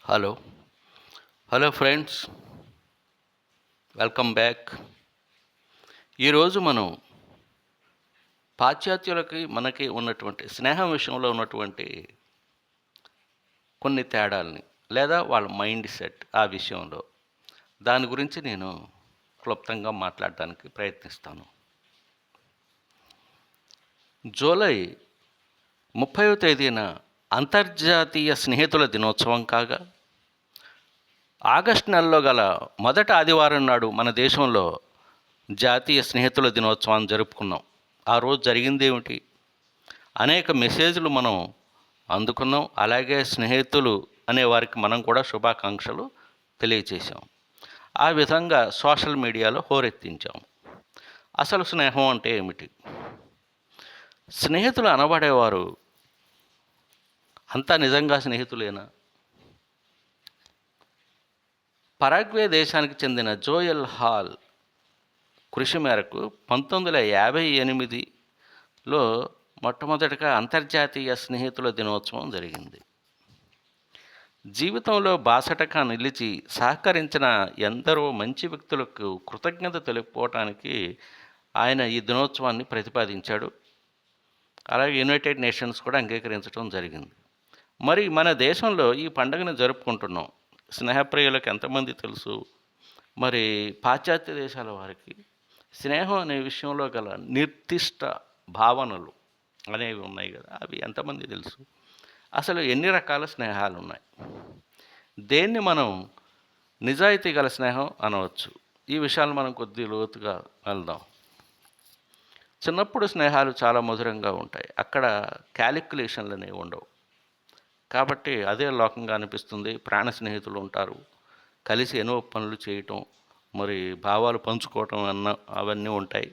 Hello hello friends welcome back ఈరోజు మనం పాశ్చాత్యులకి మనకి ఉన్నటువంటి స్నేహం విషయంలో ఉన్నటువంటి కొన్ని తేడాలని లేదా వాళ్ళ మైండ్ సెట్ ఆ విషయంలో దాని గురించి నేను క్లుప్తంగా మాట్లాడడానికి ప్రయత్నిస్తాను. జూలై ముప్పైవ తేదీన అంతర్జాతీయ స్నేహితుల దినోత్సవం కాగా ఆగస్టు నెలలో గల మొదటి ఆదివారం నాడు మన దేశంలో జాతీయ స్నేహితుల దినోత్సవాన్ని జరుపుకున్నాం. ఆ రోజు జరిగింది ఏమిటి? అనేక మెసేజ్లు మనం అందుకున్నాం. అలాగే స్నేహితులు అనే వారికి మనం కూడా శుభాకాంక్షలు తెలియచేశాం. ఆ విధంగా సోషల్ మీడియాలో హోరెత్తించాం. అసలు స్నేహం అంటే ఏమిటి? స్నేహితులు అనబడేవారు అంతా నిజంగా స్నేహితులేనా పరాగ్వే దేశానికి చెందిన జోయల్ హాల్ కృషి మేరకు పంతొమ్మిది వందల యాభై ఎనిమిదిలో మొట్టమొదటిగా అంతర్జాతీయ స్నేహితుల దినోత్సవం జరిగింది. జీవితంలో బాసటగా నిలిచి సహకరించిన ఎందరో మంచి వ్యక్తులకు కృతజ్ఞత తెలుపుకోవటానికి ఆయన ఈ దినోత్సవాన్ని ప్రతిపాదించాడు. అలాగే యునైటెడ్ నేషన్స్ కూడా అంగీకరించడం జరిగింది. మరి మన దేశంలో ఈ పండుగను జరుపుకుంటున్నాం. స్నేహప్రియులకు ఎంతమంది తెలుసు? మరి పాశ్చాత్య దేశాల వారికి స్నేహం అనే విషయంలో గల నిర్దిష్ట భావనలు అనేవి ఉన్నాయి కదా అవి ఎంతమంది తెలుసు? అసలు ఎన్ని రకాల స్నేహాలు ఉన్నాయి? దేన్ని మనం నిజాయితీ గల స్నేహం అనవచ్చు? ఈ విషయాలు మనం కొద్ది లోతుగా వెళ్దాం. చిన్నప్పుడు స్నేహాలు చాలా మధురంగా ఉంటాయి. అక్కడ క్యాలిక్యులేషన్లు అనేవి ఉండవు. కాబట్టి అదే లోకంగా అనిపిస్తుంది. ప్రాణ స్నేహితులు ఉంటారు. కలిసి ఎన్నో పనులు చేయటం మరి భావాలు పంచుకోవటం అన్న అవన్నీ ఉంటాయి.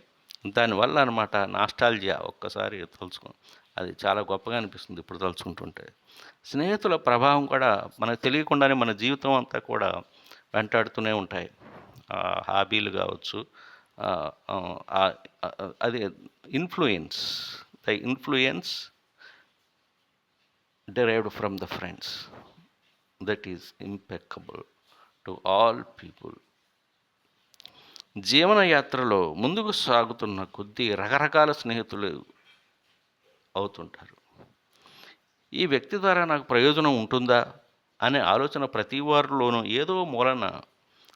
దానివల్ల అనమాట నాస్టాలజియా ఒక్కసారి తలుచుకో అది చాలా గొప్పగా అనిపిస్తుంది ఇప్పుడు తలుచుకుంటుంటే. స్నేహితుల ప్రభావం కూడా మనకు తెలియకుండానే మన జీవితం అంతా కూడా వెంటాడుతూనే ఉంటాయి. హాబీలు కావచ్చు అది influence. The influence derived from the friends. That is impeccable to all people జీవన యాత్రలో ముందుకు సాగుతున్న కొద్దీ రకరకాల స్నేహితులు అవుతుంటారు. ఈ వ్యక్తి ద్వారా నాకు ప్రయోజనం ఉంటుందా అనే ఆలోచన ప్రతి వారిలోనూ ఏదో మూలన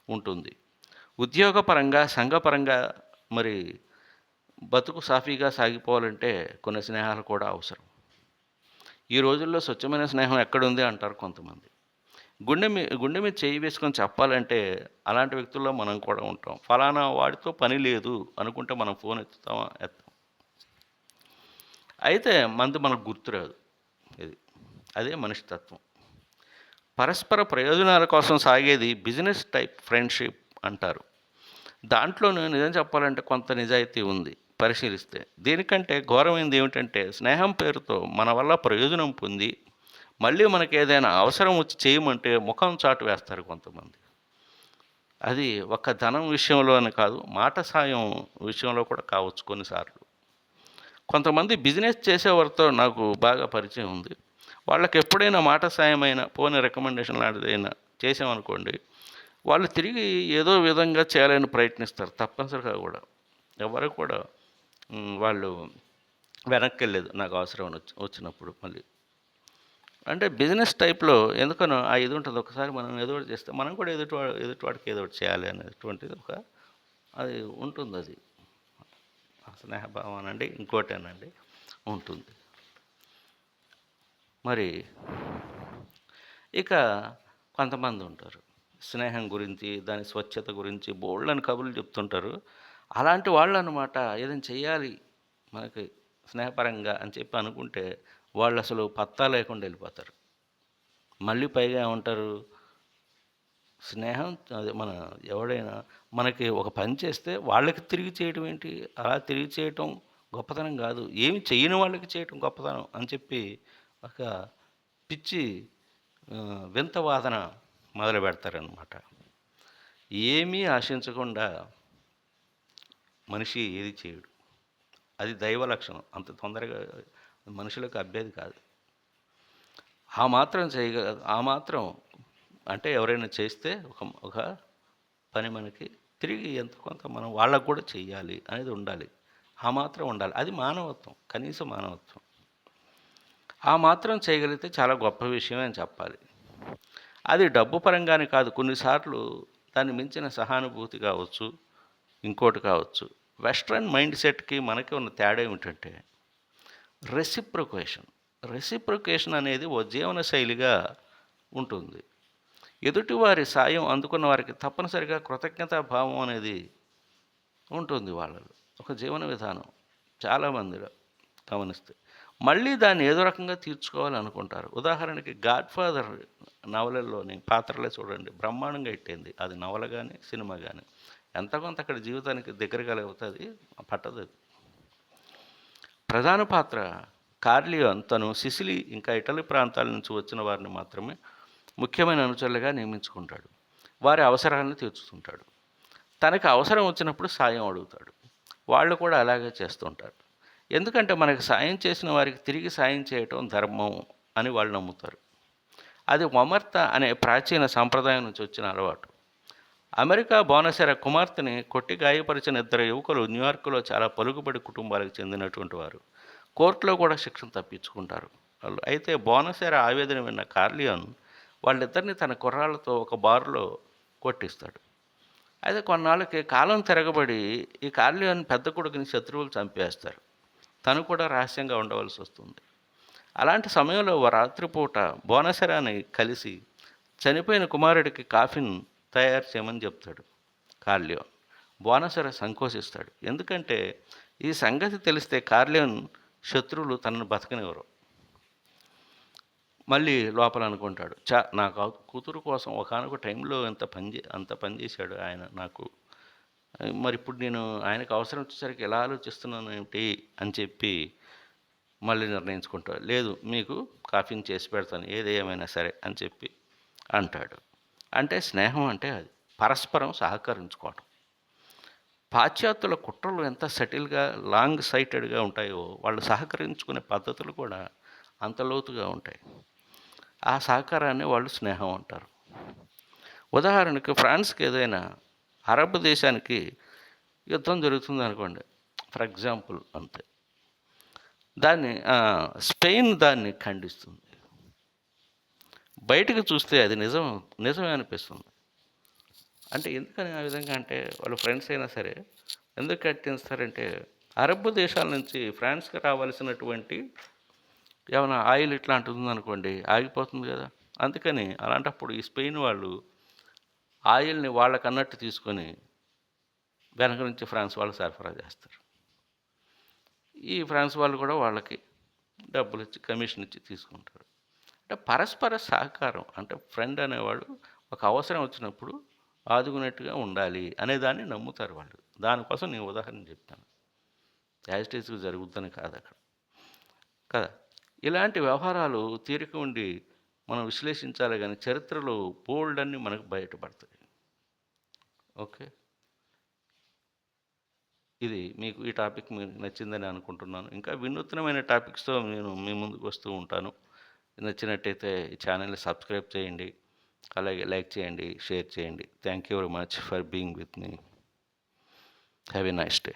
ఉంటుంది. ఉద్యోగపరంగా సంఘపరంగా మరి బతుకు సాఫీగా సాగిపోవాలంటే కొన్ని స్నేహాలు కూడా అవసరం. ఈ రోజుల్లో స్వచ్ఛమైన స్నేహం ఎక్కడుంది అంటారు కొంతమంది. గుండె మీ గుండె మీద చేయి వేసుకొని చెప్పాలంటే అలాంటి వ్యక్తుల్లో మనం కూడా ఉంటాం. ఫలానా వాడితో పని లేదు అనుకుంటే మనం ఫోన్ ఎత్తుతామా? ఎత్తాం. అయితే మనది మనకు గుర్తురాదు ఇది. అదే మనిషి తత్వం. పరస్పర ప్రయోజనాల కోసం సాగేది బిజినెస్ టైప్ ఫ్రెండ్షిప్ అంటారు. దాంట్లోనే నిజం చెప్పాలంటే కొంత నిజాయితీ ఉంది. పరిశీలిస్తే దీనికంటే ఘోరమైనది ఏమిటంటే స్నేహం పేరుతో మన వల్ల ప్రయోజనం పొంది మళ్ళీ మనకి ఏదైనా అవసరం వచ్చి చేయమంటే ముఖం చాటు వేస్తారు కొంతమంది. అది ఒక ధనం విషయంలో అని కాదు మాట సాయం విషయంలో కూడా కావచ్చు కొన్నిసార్లు. కొంతమంది బిజినెస్ చేసేవారితో నాకు బాగా పరిచయం ఉంది. వాళ్ళకి ఎప్పుడైనా మాట సాయమైన పోనీ రికమెండేషన్ లాంటిదైనా చేసామనుకోండి వాళ్ళు తిరిగి ఏదో విధంగా చేయాలని ప్రయత్నిస్తారు తప్పనిసరిగా కూడా. ఎవరు కూడా వాళ్ళు వెనక్కి వెళ్ళలేదు నాకు అవసరం వచ్చి వచ్చినప్పుడు మళ్ళీ. అంటే బిజినెస్ టైప్లో ఎందుకనో ఆ ఇది ఉంటుంది ఒకసారి మనం ఏదో ఒకటి చేస్తే మనం కూడా ఎదుటి ఎదుటివాడికి ఎదుటి వాడికి ఏదో ఒకటి చేయాలి అనేటువంటిది ఒక అది ఉంటుంది అది. ఆ స్నేహభావం అనండి ఇంకోటేనండి ఉంటుంది. మరి ఇక కొంతమంది ఉంటారు స్నేహం గురించి దాని స్వచ్ఛత గురించి బోళ్ళని కబుర్లు చెప్తుంటారు. అలాంటి వాళ్ళు అనమాట ఏదైనా చేయాలి మనకి స్నేహపరంగా అని చెప్పి అనుకుంటే వాళ్ళు అసలు పత్తా లేకుండా వెళ్ళిపోతారు. మళ్ళీ పైగా ఏమంటారు? స్నేహం అదే మన ఎవడైనా మనకి ఒక పని చేస్తే వాళ్ళకి తిరిగి చేయటం ఏంటి? అలా తిరిగి చేయటం గొప్పతనం కాదు. ఏమి చేయని వాళ్ళకి చేయటం గొప్పతనం అని చెప్పి ఒక పిచ్చి వింత వాదన మొదలు పెడతారనమాట ఏమీ ఆశించకుండా మనిషి ఏది చేయడు. అది దైవ లక్షణం. అంత తొందరగా మనుషులకు అబ్బేది కాదు. ఆ మాత్రం చేయగ ఆ మాత్రం అంటే ఎవరైనా చేస్తే ఒక ఒక పని మనకి తిరిగి ఎంత కొంత మనం వాళ్ళకు కూడా చెయ్యాలి అనేది ఉండాలి. ఆ మాత్రం ఉండాలి. అది మానవత్వం కనీస మానవత్వం. ఆ మాత్రం చేయగలిగితే చాలా గొప్ప విషయం అని చెప్పాలి. అది డబ్బు పరంగానే కాదు. కొన్నిసార్లు దాన్ని మించిన సహానుభూతి కావచ్చు ఇంకోటి కావచ్చు. వెస్ట్రన్ మైండ్ సెట్కి మనకి ఉన్న తేడా ఏమిటంటే రెసిప్రొకేషన్ రెసిప్రొకేషన్ అనేది ఓ జీవన శైలిగా ఉంటుంది. ఎదుటివారి సాయం అందుకున్న వారికి తప్పనిసరిగా కృతజ్ఞతా భావం అనేది ఉంటుంది వాళ్ళలో ఒక జీవన విధానం చాలామందిలో గమనిస్తే. మళ్ళీ దాన్ని ఏదో రకంగా తీర్చుకోవాలనుకుంటారు. ఉదాహరణకి గాడ్ ఫాదర్ నవలల్లోని పాత్రలే చూడండి బ్రహ్మాండంగా ఇట్టింది అది నవల కానీ సినిమా కానీ ఎంత కొంత అక్కడ జీవితానికి దగ్గర అవుతుంది పట్టదు ప్రధాన పాత్ర కార్లియోన్ తను సిసిలి ఇంకా ఇటలీ ప్రాంతాల నుంచి వచ్చిన వారిని మాత్రమే ముఖ్యమైన అనుచరులుగా నియమించుకుంటాడు. వారి అవసరాలను తీర్చుతుంటాడు. తనకు అవసరం వచ్చినప్పుడు సాయం అడుగుతాడు. వాళ్ళు కూడా అలాగే చేస్తుంటారు. ఎందుకంటే మనకు సాయం చేసిన వారికి తిరిగి సాయం చేయటం ధర్మం అని వాళ్ళు నమ్ముతారు. అది మమర్త అనే ప్రాచీన సాంప్రదాయం నుంచి వచ్చిన అలవాటు. అమెరికా బోనసెర కుమార్తెని కొట్టి గాయపరిచిన ఇద్దరు యువకులు న్యూయార్క్లో చాలా పలుకుబడి కుటుంబాలకు చెందినటువంటి వారు. కోర్టులో కూడా శిక్షణ తప్పించుకుంటారు. వాళ్ళు అయితే బోనసెర ఆవేదన విన్న కార్లియన్ వాళ్ళిద్దరిని తన కుర్రాళ్ళతో ఒక బారులో కొట్టిస్తాడు. అయితే కొన్నాళ్ళకి కాలం తిరగబడి ఈ కార్లియన్ పెద్ద కొడుకుని శత్రువులు చంపేస్తారు. తను కూడా రహస్యంగా ఉండవలసి వస్తుంది. అలాంటి సమయంలో ఓ రాత్రిపూట బోనసెరాని కలిసి చనిపోయిన కుమారుడికి కాఫిన్ తయారు చేయమని చెప్తాడు కార్లియోన్. బోనసర సంకోచిస్తాడు. ఎందుకంటే ఈ సంగతి తెలిస్తే కార్లియోన్ శత్రువులు తనను బతకనివ్వరు. మళ్ళీ లోపల అనుకుంటాడు చా నాకు కూతురు కోసం ఒకనొక టైంలో ఎంత పని చే- అంత పని చేశాడు ఆయన నాకు. మరి ఇప్పుడు నేను ఆయనకు అవసరం వచ్చేసరికి ఎలా ఆలోచిస్తున్నాను ఏమిటి? అని చెప్పి మళ్ళీ నిర్ణయించుకుంటాడు. లేదు మీకు కాఫీని చేసి పెడతాను ఏది ఏమైనా సరే అని చెప్పి అంటాడు. అంటే స్నేహం అంటే అది. పరస్పరం సహకరించుకోవటం. పాశ్చాత్యుల కుట్రలు ఎంత సటిల్గా లాంగ్ సైటెడ్గా ఉంటాయో వాళ్ళు సహకరించుకునే పద్ధతులు కూడా అంత లోతుగా ఉంటాయి. ఆ సహకారాన్ని వాళ్ళు స్నేహం అంటారు. ఉదాహరణకు ఫ్రాన్స్కి ఏదైనా అరబ్ దేశానికి యుద్ధం జరుగుతుంది అనుకోండి. ఫర్ ఎగ్జాంపుల్ అంతే. దాన్ని స్పెయిన్ దాన్ని ఖండిస్తుంది. బయటకు చూస్తే అది నిజం నిజమే అనిపిస్తుంది. అంటే ఎందుకని ఆ విధంగా అంటే వాళ్ళ ఫ్రెండ్స్ అయినా సరే ఎందుకు కట్టిస్తారంటే అరబ్ దేశాల నుంచి ఫ్రాన్స్కి రావాల్సినటువంటి ఏమైనా ఆయిల్ ఇట్లాంటిది ఉందనుకోండి ఆగిపోతుంది కదా. అందుకని అలాంటప్పుడు ఈ స్పెయిన్ వాళ్ళు ఆయిల్ని వాళ్ళకన్నట్టు తీసుకొని వెనక నుంచి ఫ్రాన్స్ వాళ్ళు సరఫరా చేస్తారు. ఈ ఫ్రాన్స్ వాళ్ళు కూడా వాళ్ళకి డబ్బులు ఇచ్చి కమిషన్ ఇచ్చి తీసుకుంటారు. అంటే పరస్పర సహకారం అంటే ఫ్రెండ్ అనేవాడు ఒక అవసరం వచ్చినప్పుడు ఆదుకునేట్టుగా ఉండాలి అనే దాన్ని నమ్ముతారు వాళ్ళు. దానికోసం నేను ఉదాహరణ చెప్తాను. యాజిటేజ్గా జరుగుద్దని కాదు అక్కడ. కదా? ఇలాంటి వ్యవహారాలు తీరిక ఉండి మనం విశ్లేషించాలి కానీ చరిత్రలో బోల్డ్ అన్ని మనకు బయటపడతాయి. ఓకే? ఇది మీకు ఈ టాపిక్ మీకు నచ్చిందని అనుకుంటున్నాను. ఇంకా వినూత్నమైన టాపిక్స్తో నేను మీ ముందుకు వస్తూ ఉంటాను. నచ్చినట్టయితే ఈ ఛానల్ని సబ్స్క్రైబ్ చేయండి. అలాగే లైక్ చేయండి షేర్ చేయండి. Thank you very much for being with me have a nice day